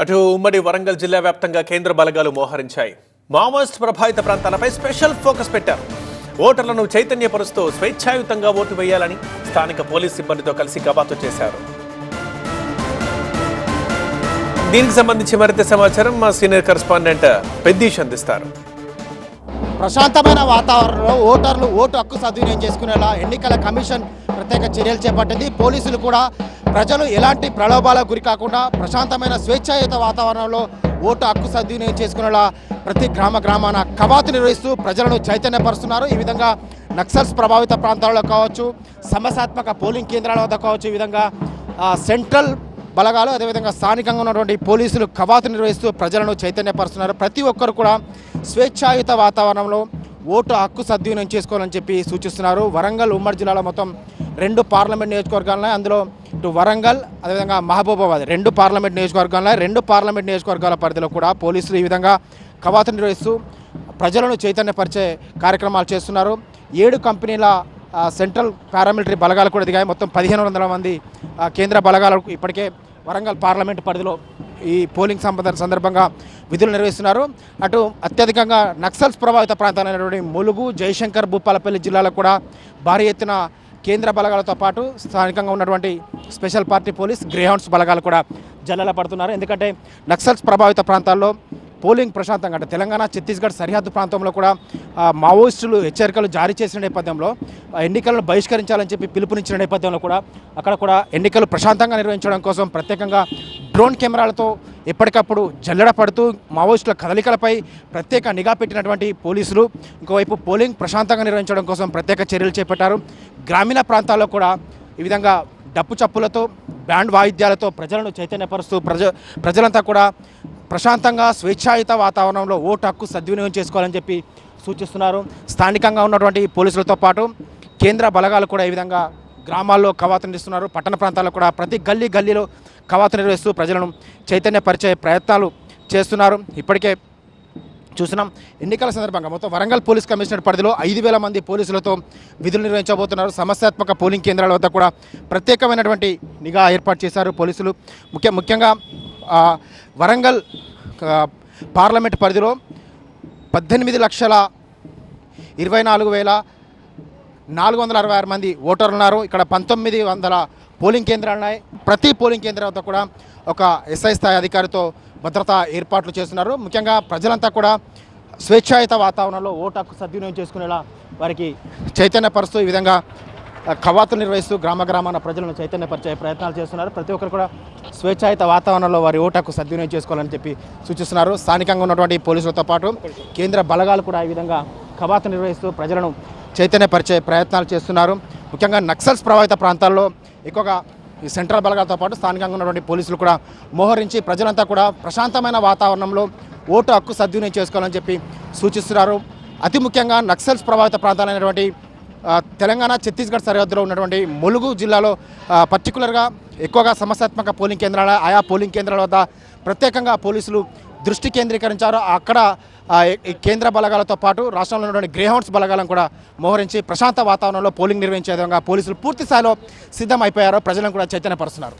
అటు ఉమ్మడి వరంగల్ జిల్లా వ్యాప్తంగా కేంద్ర బలగాలు మోహరించాయి. మావోయిస్ట్ ప్రభావిత ప్రాంతాలపై స్పెషల్ ఫోకస్ పెట్టారు. ఓటర్లను చైతన్యపరుస్తూ స్వేచ్ఛాయుతంగా ఓటు వేయాలని స్థానిక పోలీస్ సిబ్బందితో కలిసి కబాతు చేశారు. దీనికి సంబంధించి మరింత సమాచారం మా సీనియర్ కరెస్పాండెంట్ పెద్దీష్ అందిస్తారు. ప్రశాంతమైన వాతావరణంలో ఓటర్లు ఓటు హక్కు సద్వినియోగం చేసుకునేలా ఎన్నికల కమిషన్ ప్రత్యేక చర్యలు చేపట్టింది. పోలీసులు కూడా ప్రజలు ఎలాంటి ప్రలోభాలకు గురి కాకుండా ప్రశాంతమైన స్వేచ్ఛాయుత వాతావరణంలో ఓటు హక్కు సద్వినియోగం చేసుకునేలా ప్రతి గ్రామ గ్రామాన కవాతు నిర్వహిస్తూ ప్రజలను చైతన్యపరుస్తున్నారు. ఈ విధంగా నక్సల్స్ ప్రభావిత ప్రాంతాల్లో కావచ్చు సమస్యాత్మక పోలింగ్ కేంద్రాల వద్ద కావచ్చు ఈ విధంగా సెంట్రల్ బలగాలు అదేవిధంగా స్థానికంగా ఉన్నటువంటి పోలీసులు కవాతు నిర్వహిస్తూ ప్రజలను చైతన్యపరుస్తున్నారు. ప్రతి ఒక్కరు కూడా స్వేచ్ఛాయుత వాతావరణంలో ఓటు హక్కు సద్వినియోగం చేసుకోవాలని చెప్పి సూచిస్తున్నారు. వరంగల్ ఉమ్మడి జిల్లాలో మొత్తం రెండు పార్లమెంట్ నియోజకవర్గాలు అందులో ఇటు వరంగల్ అదేవిధంగా మహబూబాబాద్ రెండు పార్లమెంట్ నియోజకవర్గాలు రెండు పార్లమెంట్ నియోజకవర్గాల పరిధిలో కూడా పోలీసులు ఈ విధంగా కవాతు నిర్వహిస్తూ ప్రజలను చైతన్యపరిచే కార్యక్రమాలు చేస్తున్నారు. ఏడు కంపెనీల సెంట్రల్ పారామిలిటరీ బలగాలు కూడా దిగాయి మొత్తం పదిహేను వందల మంది కేంద్ర బలగాలకు ఇప్పటికే వరంగల్ పార్లమెంట్ పరిధిలో ఈ పోలింగ్ సంబంధ సందర్భంగా విధులు నిర్వహిస్తున్నారు. అటు అత్యధికంగా నక్సల్స్ ప్రభావిత ప్రాంతాలైనటువంటి ములుగు జయశంకర్ భూపాలపల్లి జిల్లాలో కూడా భారీ ఎత్తున కేంద్ర బలగాలతో పాటు స్థానికంగా ఉన్నటువంటి స్పెషల్ పార్టీ పోలీస్ గ్రేహౌండ్స్ బలగాలు కూడా జల్లెల పడుతున్నారు. ఎందుకంటే నక్సల్స్ ప్రభావిత ప్రాంతాల్లో పోలింగ్ ప్రశాంతంగా అంటే తెలంగాణ ఛత్తీస్గఢ్ సరిహద్దు ప్రాంతంలో కూడా మావోయిస్టులు హెచ్చరికలు జారీ చేసిన నేపథ్యంలో ఎన్నికలను బహిష్కరించాలని చెప్పి పిలుపునిచ్చిన నేపథ్యంలో కూడా అక్కడ కూడా ఎన్నికలు ప్రశాంతంగా నిర్వహించడం కోసం ప్రత్యేకంగా డ్రోన్ కెమెరాలతో ఎప్పటికప్పుడు జల్లెడ పడుతూ మావోయిస్టుల కదలికలపై ప్రత్యేక నిఘా పెట్టినటువంటి పోలీసులు ఇంకోవైపు పోలింగ్ ప్రశాంతంగా నిర్వహించడం కోసం ప్రత్యేక చర్యలు చేపట్టారు. గ్రామీణ ప్రాంతాల్లో కూడా ఈ విధంగా డప్పు చప్పులతో బ్యాండ్ వాయిద్యాలతో ప్రజలను చైతన్యపరుస్తూ ప్రజ ప్రజలంతా కూడా ప్రశాంతంగా స్వేచ్ఛాయుత వాతావరణంలో ఓటు హక్కు సద్వినియోగం చేసుకోవాలని చెప్పి సూచిస్తున్నారు. స్థానికంగా ఉన్నటువంటి పోలీసులతో పాటు కేంద్ర బలగాలు కూడా ఈ విధంగా గ్రామాల్లో కవాతు నిర్వహిస్తున్నారు. పట్టణ ప్రాంతాల్లో కూడా ప్రతి గల్లీ గల్లీలో కవాతు నిర్వహిస్తూ ప్రజలను చైతన్యపరిచే ప్రయత్నాలు చేస్తున్నారు. ఇప్పటికే చూసినాం ఎన్నికల సందర్భంగా మొత్తం వరంగల్ పోలీస్ కమిషనర్ పరిధిలో ఐదు వేల మంది పోలీసులతో విధులు నిర్వహించబోతున్నారు. సమస్యాత్మక పోలింగ్ కేంద్రాల వద్ద కూడా ప్రత్యేకమైనటువంటి నిఘా ఏర్పాటు చేశారు పోలీసులు. ముఖ్య ముఖ్యంగా వరంగల్ పార్లమెంట్ పరిధిలో పద్దెనిమిది లక్షల ఇరవై నాలుగు వేల నాలుగు వందల అరవై ఆరు మంది ఓటర్లు ఉన్నారు. ఇక్కడ పంతొమ్మిది వందల పోలింగ్ కేంద్రాలు ఉన్నాయి. ప్రతి పోలింగ్ కేంద్రం వద్ద కూడా ఒక ఎస్ఐ స్థాయి అధికారితో భద్రతా ఏర్పాట్లు చేస్తున్నారు. ముఖ్యంగా ప్రజలంతా కూడా స్వేచ్ఛాయుత వాతావరణంలో ఓటు హక్కు సద్వినియోగం చేసుకునేలా వారికి చైతన్యపరుస్తూ ఈ విధంగా కవాతులు నిర్వహిస్తూ గ్రామ గ్రామాన ప్రజలను చైతన్యపరిచే ప్రయత్నాలు చేస్తున్నారు. ప్రతి ఒక్కరు కూడా స్వేచ్ఛాయుత వాతావరణంలో వారి ఓటు సద్వినియోగం చేసుకోవాలని చెప్పి సూచిస్తున్నారు. స్థానికంగా ఉన్నటువంటి పోలీసులతో పాటు కేంద్ర బలగాలు కూడా ఈ విధంగా కవాతు నిర్వహిస్తూ ప్రజలను చైతన్యపరిచే ప్రయత్నాలు చేస్తున్నారు. ముఖ్యంగా నక్సల్స్ ప్రభావిత ప్రాంతాల్లో ఎక్కువగా ఈ సెంట్రల్ బలగాలతో పాటు స్థానికంగా ఉన్నటువంటి పోలీసులు కూడా మోహరించి ప్రజలంతా కూడా ప్రశాంతమైన వాతావరణంలో ఓటు హక్కు సద్వినియోగం చేసుకోవాలని చెప్పి సూచిస్తున్నారు. అతి ముఖ్యంగా నక్సల్స్ ప్రభావిత ప్రాంతాలైనటువంటి తెలంగాణ ఛత్తీస్గఢ్ సరిహద్దులో ఉన్నటువంటి ములుగు జిల్లాలో పర్టికులర్గా ఎక్కువగా సమస్యాత్మక పోలింగ్ కేంద్రాల ఆయా పోలింగ్ కేంద్రాల వద్ద ప్రత్యేకంగా పోలీసులు దృష్టి కేంద్రీకరించారు అక్కడ కేంద్ర బలగాలతో పాటు రాష్ట్రంలో ఉన్నటువంటి గ్రేహౌండ్స్ బలగాలను కూడా మోహరించి ప్రశాంత వాతావరణంలో పోలింగ్ నిర్వహించే విధంగా పోలీసులు పూర్తి స్థాయిలో సిద్ధం అయిపోయారో ప్రజలను కూడా చైతన్యపరుస్తున్నారు.